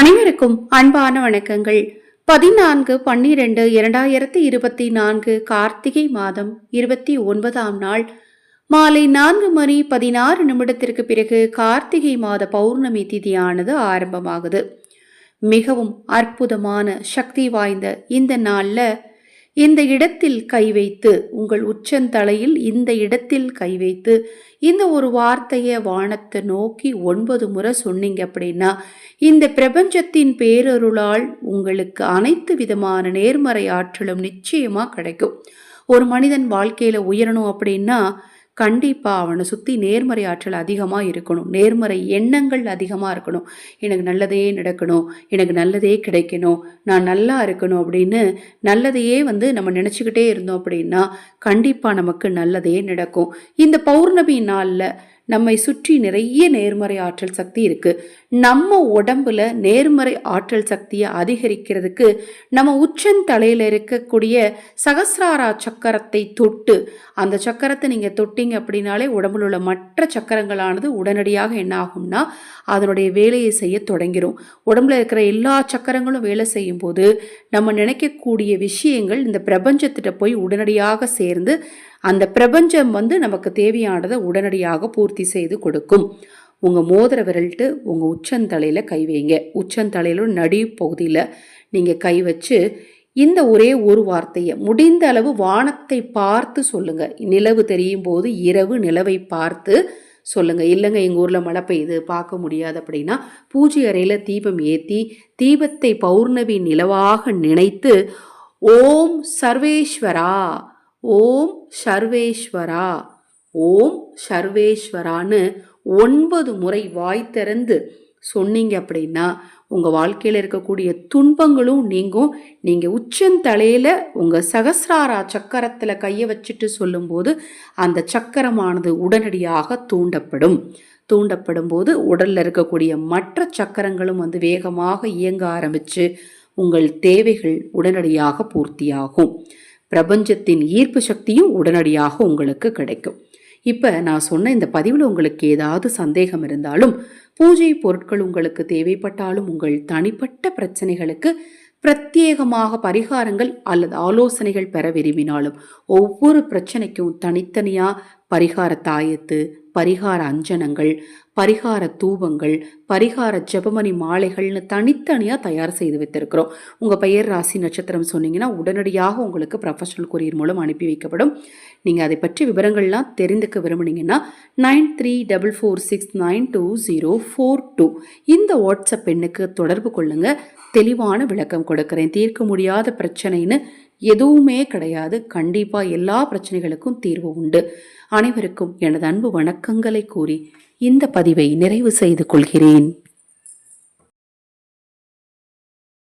அனைவருக்கும் அன்பான வணக்கங்கள். பதினான்கு பன்னிரண்டு இரண்டாயிரத்தி இருபத்தி நான்கு கார்த்திகை மாதம் இருபத்தி ஒன்பதாம் நாள். மாலை நான்கு மணி பதினாறு நிமிடத்திற்கு பிறகு கார்த்திகை மாத பௌர்ணமி திதியானது ஆரம்பமாகுது. மிகவும் அற்புதமான சக்தி வாய்ந்த இந்த நாளில் இந்த இடத்தில் கை வைத்து உங்கள் உச்சந்தலையில் இந்த இடத்தில் கை வைத்து இந்த ஒரு வார்த்தையை வானத்தை நோக்கி ஒன்பது முறை சொன்னீங்க அப்படின்னா இந்த பிரபஞ்சத்தின் பேரருளால் உங்களுக்கு அனைத்து விதமான நேர்மறை ஆற்றலும் நிச்சயமாக கிடைக்கும். ஒரு மனிதன் வாழ்க்கையில் உயரணும் அப்படின்னா கண்டிப்பாக அவனை சுற்றி நேர்மறை ஆற்றல் அதிகமாக இருக்கணும். நேர்மறை எண்ணங்கள் அதிகமாக இருக்கணும். எனக்கு நல்லதே நடக்கணும். எனக்கு நல்லதே கிடைக்கணும். நான் நல்லா இருக்கணும் அப்படின்னு நல்லதையே வந்து நம்ம நினச்சிக்கிட்டே இருந்தோம் அப்படின்னா கண்டிப்பாக நமக்கு நல்லதே நடக்கும். இந்த பௌர்ணமி நாளில் நம்மை சுற்றி நிறைய நேர்மறை ஆற்றல் சக்தி இருக்கு. நம்ம உடம்புல நேர்மறை ஆற்றல் சக்தியை அதிகரிக்கிறதுக்கு நம்ம உச்சந்தலையில் இருக்கக்கூடிய சகசிராரா சக்கரத்தை தொட்டு அந்த சக்கரத்தை நீங்கள் தொட்டிங்க அப்படின்னாலே உடம்புல உள்ள மற்ற சக்கரங்களானது உடனடியாக என்ன ஆகும்னா அதனுடைய வேலையை செய்ய தொடங்கிடும் உடம்புல இருக்கிற எல்லா சக்கரங்களும் வேலை செய்யும் போது நம்ம நினைக்கக்கூடிய விஷயங்கள் இந்த பிரபஞ்சத்திட்ட போய் உடனடியாக சேர்ந்து அந்த பிரபஞ்சம் வந்து நமக்கு தேவையானதை உடனடியாக பூர்த்தி செய்து கொடுக்கும். உங்கள் மோதிர விரல்ட்டு உங்கள் உச்சந்தலையில் கை வைங்க. உச்சந்தலையில நடி பகுதியில் நீங்கள் கை வச்சு இந்த ஒரே ஒரு வார்த்தையை முடிந்த அளவு வானத்தை பார்த்து சொல்லுங்க. நிலவு தெரியும் போது இரவு நிலவை பார்த்து சொல்லுங்க. இல்லைங்க எங்கள் ஊரில் மழை பெய்யுது பார்க்க முடியாது அப்படின்னா பூஜை அறையில் தீபம் ஏற்றி தீபத்தை பௌர்ணமி நிலவாக நினைத்து ஓம் சர்வேஸ்வரா! ஓம் சர்வேஸ்வரா. ஓம் சர்வேஸ்வரான்னு ஒன்பது முறை வாய் திறந்து சொன்னீங்க அப்படின்னா உங்கள் வாழ்க்கையில் இருக்கக்கூடிய துன்பங்களும் நீங்கும். நீங்கள் உச்சந்தலையில் உங்கள் சகசிராரா சக்கரத்தில் கையை வச்சுட்டு சொல்லும்போது அந்த சக்கரமானது உடனடியாக தூண்டப்படும். தூண்டப்படும் போது உடலில் இருக்கக்கூடிய மற்ற சக்கரங்களும் வந்து வேகமாக இயங்க ஆரம்பித்து உங்கள் தேவைகள் உடனடியாக பூர்த்தியாகும். பிரபஞ்சத்தின் ஈர்ப்பு சக்தியும் உடனடியாக உங்களுக்கு கிடைக்கும். இப்போ நான் சொன்ன இந்த பதிவில் உங்களுக்கு ஏதாவது சந்தேகம் இருந்தாலும் பூஜை பொருட்கள் உங்களுக்கு தேவைப்பட்டாலும் உங்கள் தனிப்பட்ட பிரச்சனைகளுக்கு பிரத்யேகமாக பரிகாரங்கள் அல்லது ஆலோசனைகள் பெற விரும்பினாலும் ஒவ்வொரு பிரச்சனைக்கும் தனித்தனியாக பரிகார தாயத்து பரிகார அஞ்சனங்கள் பரிகார தூபங்கள் பரிகார ஜபமணி மாலைகள்னு தனித்தனியாக தயார் செய்து வைத்திருக்கிறோம். உங்கள் பெயர் ராசி நட்சத்திரம் சொன்னீங்கன்னா உடனடியாக உங்களுக்கு ப்ரொஃபஷனல் கொரியர் மூலம் அனுப்பி வைக்கப்படும். நீங்கள் அதை பற்றி விவரங்கள்லாம் தெரிந்துக்க விரும்புனீங்கன்னா nine three double four six nine two zero four two இந்த வாட்ஸ்அப் எண்ணுக்கு தொடர்பு கொள்ளுங்கள் தெளிவான விளக்கம் கொடுக்குறேன். தீர்க்க முடியாத பிரச்சனைன்னு எதுவுமே கிடையாது. கண்டிப்பாக எல்லா பிரச்சனைகளுக்கும் தீர்வு உண்டு. அனைவருக்கும் எனது அன்பு வணக்கங்களை கூறி இந்த பதிவை நிறைவு செய்து கொள்கிறேன்.